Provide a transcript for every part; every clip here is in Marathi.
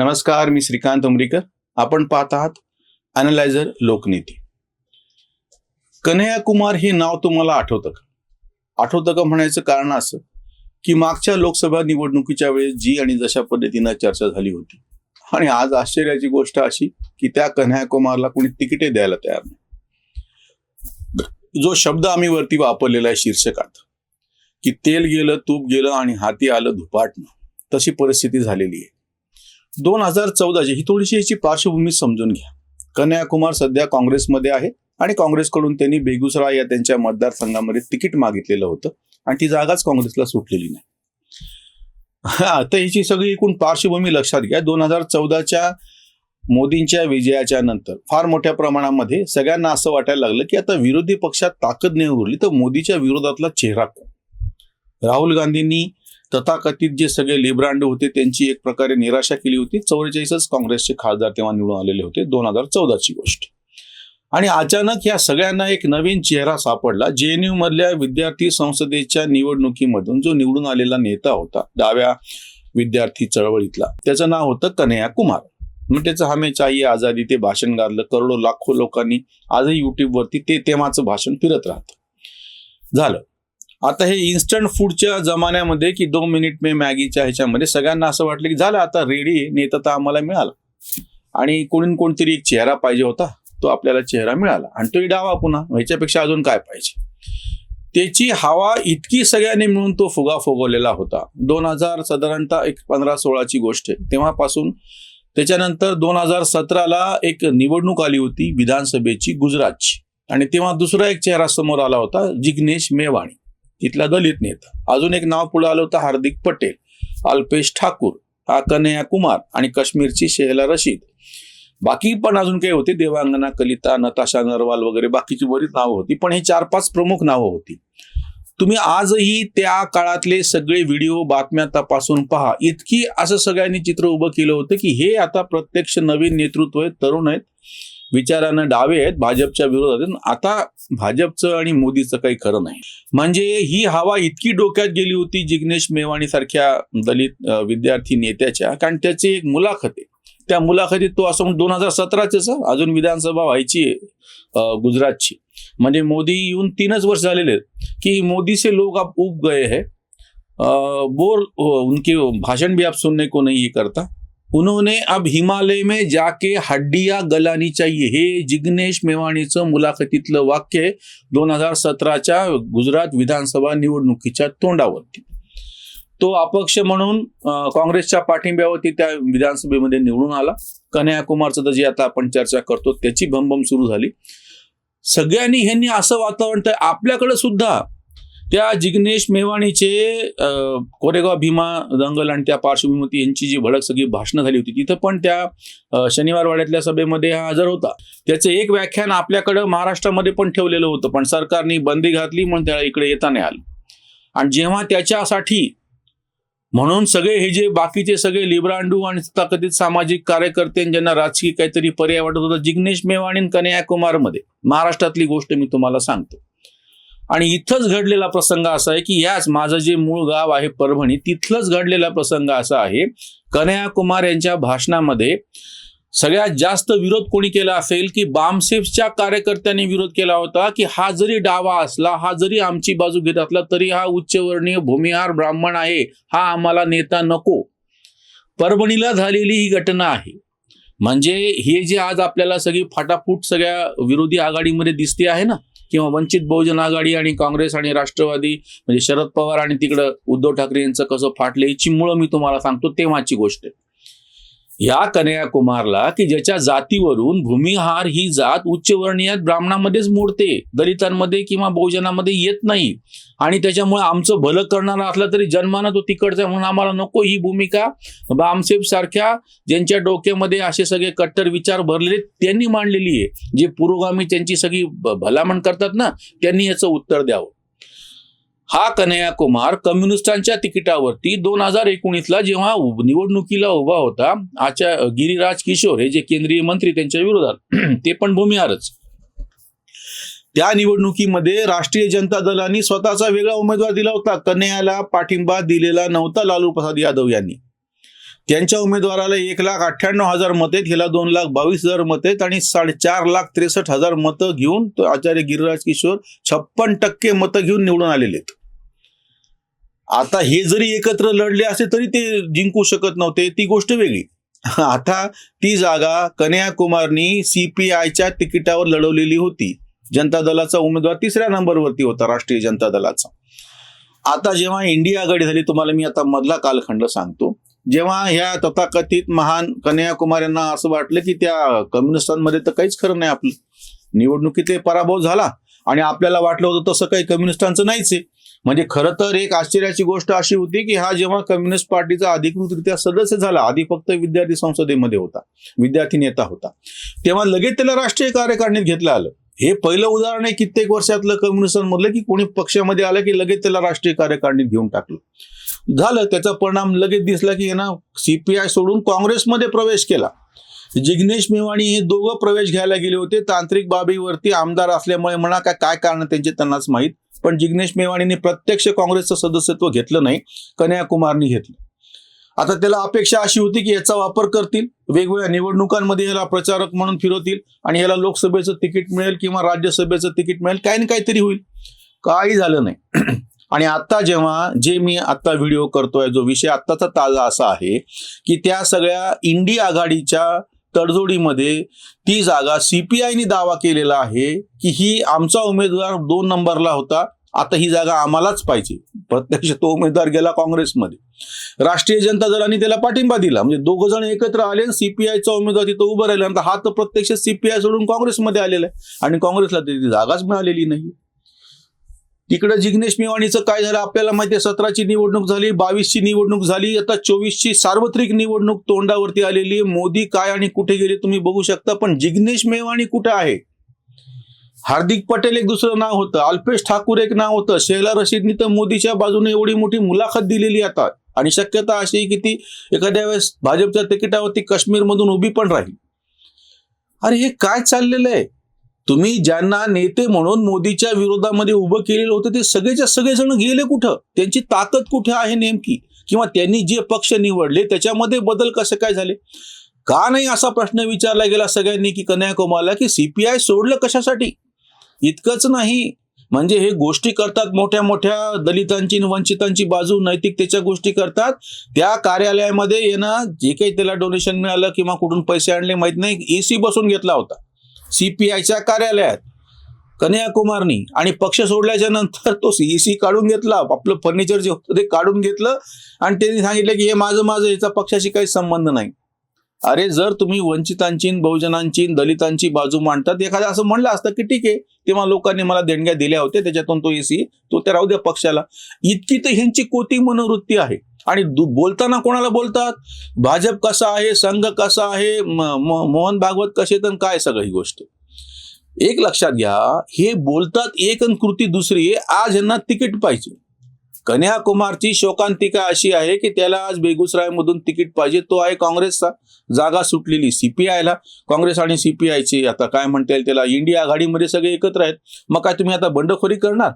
नमस्कार मी श्रीकांत उमरीकर. आपण पाहत आहात अॅनलायझर लोकनीती. कन्हैया कुमार हे नाव तुम्हाला आठवतं का? आठवतं का म्हणायचं कारण असं की मागच्या लोकसभा निवडणुकीच्या वेळेस जी आणि जशा पद्धतीनं चर्चा झाली होती. आणि आज आश्चर्याची गोष्ट अशी की त्या कन्हैया कुमारला कोणी तिकिटे द्यायला तयार नाही. जो शब्द आम्ही वरती वापरलेला आहे शीर्षकात की तेल गेलं तूप गेलं आणि हाती आलं धुपाटणं तशी परिस्थिती झालेली आहे. दोन हजार चौदाची ही थोडीशी याची पार्श्वभूमी समजून घ्या. कन्याकुमार सध्या काँग्रेसमध्ये आहे आणि काँग्रेसकडून त्यांनी बेगुसराय या त्यांच्या मतदारसंघामध्ये तिकीट मागितलेलं होतं आणि ती जागाच काँग्रेसला सुटलेली नाही. हा तर हिची सगळी एकूण पार्श्वभूमी लक्षात घ्या. दोन हजार चौदाच्या मोदींच्या विजयाच्या नंतर फार मोठ्या प्रमाणामध्ये सगळ्यांना असं वाटायला लागलं की आता विरोधी पक्षात ताकद नाही उरली तर मोदीच्या विरोधातला चेहरा कोण? राहुल गांधींनी तथाकथित जे सगळे लिब्रांड होते त्यांची एक प्रकारे निराशा केली होती. चौवेचाळीसच काँग्रेसचे खासदार तेव्हा निवडून आलेले होते दोन हजार चौदाची गोष्ट. आणि अचानक या सगळ्यांना एक नवीन चेहरा सापडला. जे एन यू मधल्या विद्यार्थी संसदेच्या निवडणुकीमधून जो निवडून आलेला नेता होता डाव्या विद्यार्थी चळवळीतला. त्याचं नाव होतं कन्हैया कुमार. मग त्याचं हमे चाहिए आझादी ते भाषण गाजलं. करोडो लाखो लोकांनी आजही युट्यूबवरती ते तेव्हाचं भाषण फिरत राहतं. झालं. आता हे इन्स्टंट फूडच्या जमान्यामध्ये की दोन मिनिट मे मॅगीच्या ह्याच्यामध्ये सगळ्यांना असं वाटलं की झालं आता रेडी नेता तर आम्हाला मिळाला. आणि कोणी कोणतरी एक चेहरा पाहिजे होता तो आपल्याला चेहरा मिळाला. आणि तोही डावा पुन्हा ह्याच्यापेक्षा अजून काय पाहिजे? त्याची हवा इतकी सगळ्यांनी मिळून तो फुगा फुगवलेला होता. दोन हजार साधारणतः एक पंधरा सोळाची गोष्ट आहे. तेव्हापासून त्याच्यानंतर दोन हजार सतराला एक निवडणूक आली होती विधानसभेची गुजरातची. आणि तेव्हा दुसरा एक चेहरा समोर आला होता जिग्नेश मेवाणी. तिथला दलित नेता. अजून एक नाव पुढे आलं होतं हार्दिक पटेल. अल्पेश ठाकूर हा कन्हैया कुमार आणि काश्मीरची शेहला रशीद. बाकी पण अजून काही होते. देवांगना कलिता नताशा नरवाल वगैरे बाकीची बरीच नावं होती. पण हे चार पाच प्रमुख नावं होती. तुम्ही आजही त्या काळातले सगळे व्हिडिओ बातम्या तपासून पहा. इतकी असं सगळ्यांनी चित्र उभं केलं होतं की हे आता प्रत्यक्ष नवीन नेतृत्व आहेत तरुण आहेत. विचारानं डावे आहेत भाजपच्या विरोधात आता भाजपचं आणि मोदीचं काही खरं नाही. म्हणजे ही हवा इतकी डोक्यात गेली होती जिग्नेश मेवाणी सारख्या दलित विद्यार्थी नेत्याच्या. कारण त्याची एक मुलाखत आहे. त्या मुलाखतीत तो असं दोन हजार सतराचेच अजून विधानसभा व्हायची आहे गुजरातची. म्हणजे मोदी येऊन तीनच वर्ष झालेले आहेत. कि मोदी से लोग अब उब गए है. अ, बोर उनके भाषण भी आप सुनने को नहीं करता. उन्होंने अब हिमालय में जाके हड्डिया गलानी चाहिए। हे जिग्नेश मेवाणीचं मुलाखतीतलं वाक्य दोन हजार सतराच्या गुजरात विधानसभा निवडणुकीच्या तोंडावरती. तो अपक्ष म्हणून काँग्रेसच्या पाठिंब्यावरती त्या विधानसभेमध्ये निवडून आला. कन्याकुमारचं तर जे आता आपण चर्चा करतो त्याची भमभम सुरू झाली. सगळ्यांनी ह्यांनी असं वातावरण तर आपल्याकडे सुद्धा त्या जिग्नेश मेवाणीचे कोरेगाव भीमा दंगल आणि त्या पार्श्वभूमीवरती यांची जी भडक सगळी भाषणं झाली होती तिथं पण त्या शनिवारवाड्यातल्या सभेमध्ये हा हजर होता. त्याचं एक व्याख्यान आपल्याकडं महाराष्ट्रामध्ये पण ठेवलेलं होतं पण सरकारने बंदी घातली म्हणून त्याला इकडे येता नाही आलं. आणि जेव्हा त्याच्यासाठी म्हणून सगळे हे जे बाकीचे सगळे लिब्रांडू आणि तथाकथित सामाजिक कार्यकर्ते ज्यांना राजकीय काहीतरी पर्याय वाटत होता जिग्नेश मेवाणी आणि कुमारमध्ये महाराष्ट्रातली गोष्ट मी तुम्हाला सांगतो. आणि इथंच घडलेला प्रसंग असा आहे की याच माझं जे मूळ गाव आहे परभणी तिथलंच घडलेला प्रसंग असा आहे. कन्हैया कुमार यांच्या भाषणामध्ये सगळ्यात जास्त विरोध कोणी केला असेल की बामसेफच्या कार्यकर्त्यांनी विरोध केला होता की हा जरी डावा असला हा जरी आमची बाजू घेत असला तरी हा उच्चवर्णीय भूमिहार ब्राह्मण आहे हा आम्हाला नेता नको. परभणीला झालेली ही घटना आहे. म्हणजे हे जे आज आपल्याला सगळी फाटाफूट सगळ्या विरोधी आघाडीमध्ये दिसते आहे ना? किंवा वंचित बहुजन आघाडी आणि काँग्रेस आणि राष्ट्रवादी म्हणजे शरद पवार आणि तिकडं उद्धव ठाकरे यांचं कसं फाटलं याची मुळं मी तुम्हाला सांगतो तेव्हाची गोष्ट आहे. या कन्हैया कुमारला की ज्याच्या जातीवरून भूमिहार ही जात उच्चवर्णीय ब्राह्मणामध्येच मोडते दलितांमध्ये किंवा बहुजनामध्ये येत नाही. आणि त्याच्यामुळे आमचं भलं करणारा असला तरी जन्मानं तो तिकडचा म्हणून आम्हाला नको ही भूमिका. बामसेब सारख्या ज्यांच्या डोक्यामध्ये असे सगळे कट्टर विचार भरलेले त्यांनी मांडलेली आहे. जे पुरोगामी त्यांची सगळी भलामण करतात ना त्यांनी याचं उत्तर द्यावं. हा कन्हैया कुमार कम्युनिस्टांच्या तिकिटावरती दोन हजार एकोणीसला जेव्हा निवडणुकीला उभा होता आचार गिरिराज किशोर हे जे केंद्रीय मंत्री त्यांच्या विरोधात ते पण भूमिहारच. त्या निवडणुकीमध्ये राष्ट्रीय जनता दलाने स्वतःचा वेगळा उमेदवार दिला होता. कन्हैयाला पाठिंबा दिलेला नव्हता लालू प्रसाद यादव यांनी. त्यांच्या उमेदवाराला एक लाख अठ्ठ्याण्णव हजार मते हिला दोन लाख बावीस हजार मते आणि साडेचार लाख त्रेसष्ट हजार मतं घेऊन तो आचार्य गिरिराज किशोर छप्पन टक्के मतं घेऊन निवडून आलेले आहेत. आता हे जरी एकत्र लढले असते तरी ते जिंकू शकत नव्हते ती गोष्ट वेगळी. आता ती जागा कन्याकुमारनी सीपीआयच्या तिकिटावर लढवलेली होती. जनता दलाचा उमेदवार तिसऱ्या नंबरवरती होता राष्ट्रीय जनता दलाचा. आता जेव्हा इंडिया आघाडी झाली तुम्हाला मी आता मधला कालखंड सांगतो. जेव्हा ह्या तथाकथित महान कन्याकुमार यांना असं वाटलं की त्या कम्युनिस्टांमध्ये तर काहीच खरं नाही आपलं. निवडणुकीत ते पराभव झाला आणि आपल्याला वाटलं होतं तसं काही कम्युनिस्टांचं नाहीच आहे. म्हणजे खरं तर एक आश्चर्याची गोष्ट अशी होती की हा जेव्हा कम्युनिस्ट पार्टीचा अधिकृतरित्या सदस्य झाला आधी फक्त विद्यार्थी संसदेमध्ये होता विद्यार्थी नेता होता तेव्हा लगेच त्याला राष्ट्रीय कार्यकारिणीत घेतलं आलं. हे पहिलं उदाहरण आहे कित्येक वर्षातलं कम्युनिस्टांमधलं की कोणी पक्षामध्ये आलं की लगेच त्याला राष्ट्रीय कार्यकारिणीत घेऊन टाकलं. झालं त्याचा परिणाम लगेच दिसला की ना सीपीआय सोडून काँग्रेसमध्ये प्रवेश केला. जिग्नेश मेवाणी हे दोघं प्रवेश घ्यायला गेले होते तांत्रिक बाबीवरती आमदार असल्यामुळे म्हणा काय काय कारण त्यांचे त्यांनाच माहीत. पण जिग्नेश मेवाणीने प्रत्यक्ष काँग्रेसचं सदस्यत्व घेतलं नाही कन्याकुमारनी घेतलं. आता त्याला अपेक्षा अशी होती की याचा वापर करतील वेगवेगळ्या निवडणुकांमध्ये याला प्रचारक म्हणून फिरवतील आणि याला लोकसभेचं तिकीट मिळेल किंवा राज्यसभेचं तिकीट मिळेल काही ना काहीतरी होईल. काही झालं नाही. आणि आता जेव्हा जे मी आता व्हिडिओ करतोय जो विषय आत्ताचा ताजा असा आहे की त्या सगळ्या इंडी आघाडीच्या तडजोडीमध्ये ती जागा सीपीआयने दावा केलेला आहे की ही आमचा उमेदवार दोन नंबरला होता आता ही जागा आम्हालाच पाहिजे. प्रत्यक्ष तो उमेदवार गेला काँग्रेसमध्ये. राष्ट्रीय जनता दलाने त्याला पाठिंबा दिला. म्हणजे दोघ जण एकत्र आले आणि सीपीआयचा उमेदवार तिथं उभं राहिला. हा तर प्रत्यक्ष सीपीआय सोडून काँग्रेसमध्ये आलेला आहे. आणि काँग्रेसला त्याची जागाच मिळालेली नाही. तिकडे जिग्नेश मेवाणीचं काय झालं आपल्याला माहिती आहे? सतराची निवडणूक झाली बावीसची निवडणूक झाली आता चोवीसची सार्वत्रिक निवडणूक तोंडावरती आलेली आहे. मोदी काय आणि कुठे गेले तुम्ही बघू शकता. पण जिग्नेश मेवाणी कुठे आहे? हार्दिक पटेल एक दुसरं नाव होतं. अल्पेश ठाकूर एक नाव होतं. शेला रशीदनी तर मोदीच्या बाजूने एवढी मोठी मुलाखत दिलेली आता. आणि शक्यता अशी की ती एखाद्या वेळेस भाजपच्या तिकिटावरती काश्मीरमधून उभी पण राहील. अरे हे काय चाललेलं आहे? तुम्ही ज्यांना नेते म्हणून मोदीच्या विरोधामध्ये उभं केलेलं होतं ते सगळेच्या सगळेजण गेले कुठं? त्यांची ताकद कुठे आहे नेमकी? किंवा त्यांनी जे पक्ष निवडले त्याच्यामध्ये बदल कसे काय झाले? का नाही असा प्रश्न विचारला गेला सगळ्यांनी की कन्याकुमारला की सीपीआय सोडलं कशासाठी? इतकंच नाही. म्हणजे हे गोष्टी करतात मोठ्या मोठ्या दलितांची वंचितांची बाजू नैतिकतेच्या गोष्टी करतात. त्या कार्यालयामध्ये येणं जे काही त्याला डोनेशन मिळालं किंवा कुठून पैसे आणले माहीत नाही. एसी बसून घेतला होता. सीपीआयच्या कार्यालयात. कन्याकुमारनी. आणि पक्ष सोडल्याच्या नंतर तो सीईसी काढून घेतला. आपलं फर्निचर जे होतं ते काढून घेतलं. आणि त्यांनी सांगितलं की हे माझं माझं याचा पक्षाशी काही संबंध नाही. अरे जर तुम्ही वंचितांची बहुजनांची दलितांची बाजू मांडतात एखादं असं म्हणलं असतं की ठीक आहे तेव्हा लोकांनी मला देणग्या दिल्या होत्या त्याच्यातून तो एसी तो त्या राहू द्या पक्षाला. इतकी तर ह्यांची कोती मनोवृत्ती आहे. आणि बोलताना कोणाला बोलतात? भाजप कसा आहे? संघ कसा आहे? मोहन भागवत कसे तर काय सगळं ही गोष्ट? एक लक्षात घ्या हे बोलतात एक आणि कृती दुसरी आज यांना तिकीट पाहिजे. कन्याकुमारची शोकांतिका अशी आहे की त्याला आज बेगुसराय मधून तिकीट पाहिजे. तो आहे काँग्रेसचा. जागा सुटलेली सीपीआयला काँग्रेस आणि सीपीआयची आता काय म्हणता येईल त्याला? इंडिया आघाडीमध्ये सगळे एकत्र आहेत. मग काय तुम्ही आता बंडखोरी करणार?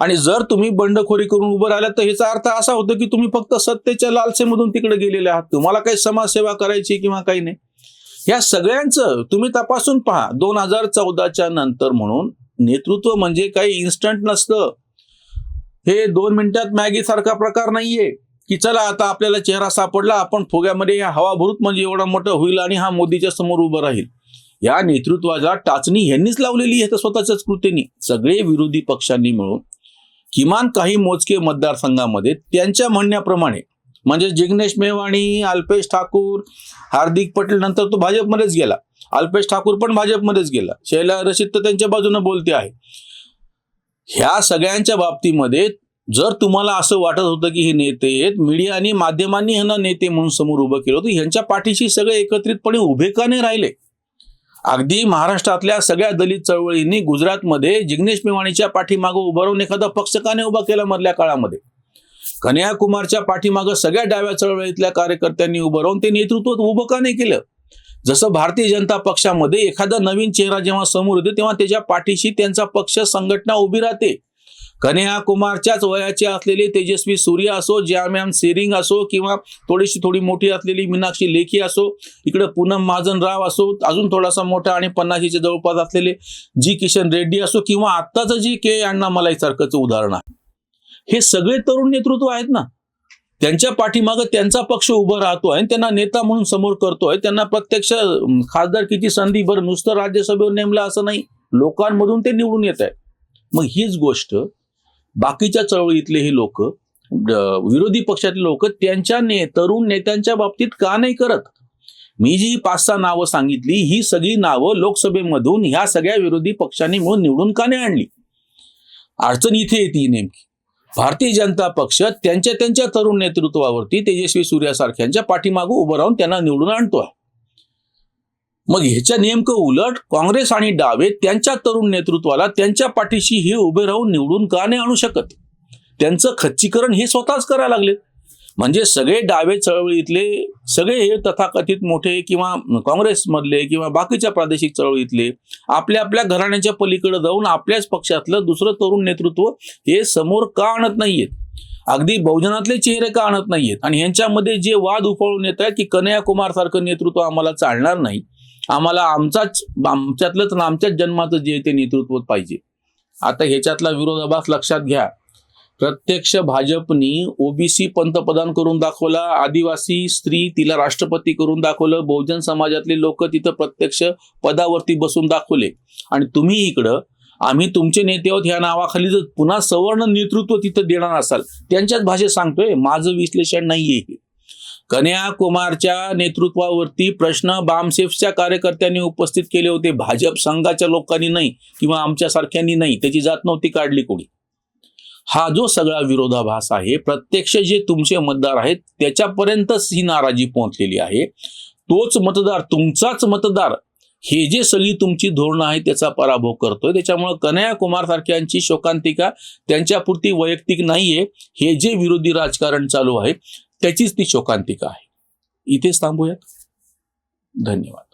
आणि जर तुम्ही बंडखोरी करून उभं राहिलात तर ह्याचा अर्थ असा होतो की तुम्ही फक्त सत्तेच्या लालसेमधून तिकडे गेलेले आहात. तुम्हाला काही समाजसेवा करायची किंवा काही नाही? या सगळ्यांचं तुम्ही तपासून पहा. दोन हजार चौदाच्या नंतर म्हणून नेतृत्व म्हणजे काही इन्स्टंट नसतं. हे दोन मिनिटात मॅगी सारखा प्रकार नाहीये. की चला आता आपल्याला चेहरा सापडला आपण फुग्यामध्ये हवा भरूत म्हणजे एवढा मोठं होईल आणि हा मोदीच्या समोर उभं राहील. या नेतृत्वाला टाचणी यांनीच लावलेली आहे स्वतःच्याच कृतीने. सगळे विरोधी पक्षांनी मिळून किमान काही मोजके मतदारसंघामध्ये त्यांच्या म्हणण्याप्रमाणे म्हणजे जिग्नेश मेवाणी अल्पेश ठाकूर हार्दिक पटेल नंतर तो भाजपमध्येच गेला. अल्पेश ठाकूर पण भाजपमध्येच गेला. शैला रशीद तर त्यांच्या बाजूने बोलते आहे. ह्या सगळ्यांच्या बाबतीमध्ये जर तुम्हाला असं वाटत होतं की हे नेते आहेत मीडिया आणि माध्यमांनी ह्यांना नेते म्हणून समोर उभं केलं होतं ह्यांच्या पाठीशी सगळे एकत्रितपणे उभे का नाही राहिले? अगदी महाराष्ट्रातल्या सगळ्या दलित चळवळींनी गुजरातमध्ये जिग्नेश मेवाणीच्या पाठीमागं उभं राहून एखादा पक्ष का नाही उभा केला मधल्या काळामध्ये? कन्याकुमारच्या पाठीमागं सगळ्या डाव्या चळवळीतल्या कार्यकर्त्यांनी उभं राहून ते नेतृत्व उभं का नाही केलं? जसं भारतीय जनता पक्षामध्ये एखादा नवीन चेहरा जेव्हा समोर येतो तेव्हा त्याच्या पाठीशी त्यांचा पक्ष संघटना उभी राहते. कन्या कुमारच्याच वयाचे असलेले तेजस्वी सूर्य असो जामॅम सेरिंग असो किंवा थोडीशी थोडी मोठी असलेली मीनाक्षी लेखी असो इकडे पूनम महाजन राव असो अजून थोडासा मोठा आणि पन्नाशीच्या जवळपास असलेले जी किशन रेड्डी असो किंवा आत्ताचं जी के अण्णामलाई सारखंच उदाहरण आहे. हे सगळे तरुण नेतृत्व आहेत ना? त्यांच्या पाठीमागं त्यांचा पक्ष उभा राहतोय आणि त्यांना नेता म्हणून समोर करतोय त्यांना प्रत्यक्ष खासदार किती संधी बरं नुसतं राज्यसभेवर नेमलं असं नाही. लोकांमधून ते निवडून येत आहे मग हीच गोष्ट बाकीच्या चळवळीतले हे लोक विरोधी पक्षातले लोक त्यांच्या ने तरुण नेत्यांच्या बाबतीत का नाही करत? मी जी पाच सहा नावं सांगितली ही सगळी नावं लोकसभेमधून ह्या सगळ्या विरोधी पक्षांनी मिळून निवडून का नाही आणली? अडचण इथे येते नेमकी. भारतीय जनता पक्ष त्यांच्या त्यांच्या तरुण नेतृत्वावरती तेजस्वी सूर्यासारख्यांच्या पाठीमागं उभं राहून त्यांना निवडून आणतोय. मग ह्याच्या नेमकं उलट काँग्रेस आणि डावे त्यांच्या तरुण नेतृत्वाला त्यांच्या पाठीशी हे उभे राहून निवडून का नाही आणू शकत? त्यांचं खच्चीकरण हे स्वतःच करायला लागले म्हणजे सगळे डावे चळवळीतले सगळे हे तथाकथित मोठे किंवा काँग्रेसमधले किंवा बाकीच्या प्रादेशिक चळवळीतले आपल्या आपल्या घराण्याच्या पलीकडे जाऊन आपल्याच पक्षातलं दुसरं तरुण नेतृत्व हे समोर का आणत नाहीयेत? अगदी बहुजनातले चेहरे का आणत नाहीयेत? आणि ह्यांच्यामध्ये जे वाद उफाळून येत आहेत की कन्हैया कुमार सारखं नेतृत्व आम्हाला चालणार नाही आम्हाला आमचाच आमच्यातलंच आमच्याच जन्माचं जे ते नेतृत्व पाहिजे. आता ह्याच्यातला विरोधाभास लक्षात घ्या. प्रत्यक्ष भाजपनी ओबीसी पंतप्रधान करून दाखवला आदिवासी स्त्री तिला राष्ट्रपती करून दाखवलं बहुजन समाजातले लोक तिथं प्रत्यक्ष पदावरती बसून दाखवले. आणि तुम्ही इकडं आम्ही तुमचे नेते आहोत ह्या नावाखाली जर पुन्हा सवर्ण नेतृत्व तिथं देणार असाल त्यांच्याच भाषेत सांगतोय माझं विश्लेषण नाहीये हे. कन्या कुमारच्या नेतृत्वावरती प्रश्न बामसेफच्या कार्यकर्त्यांनी उपस्थित केले होते. भाजप संघाच्या लोकांनी नाही किंवा आमच्यासारख्यांनी नाही त्याची जात नव्हती काढली कोणी. हा जो सगळा विरोधाभास आहे प्रत्यक्ष जे तुमचे मतदार आहेत त्याच्यापर्यंतच ही नाराजी पोहोचलेली आहे. तोच मतदार तुमचाच मतदार हे जे सगळी तुमची धोरणं आहेत त्याचा पराभव करतोय. त्याच्यामुळे कन्हैया कुमार सारख्यांची शोकांतिका त्यांच्यापुरती वैयक्तिक नाहीये. हे जे विरोधी राजकारण चालू आहे त्याचीच ती शोकांतिका आहे. इथेच थांबूयात. धन्यवाद.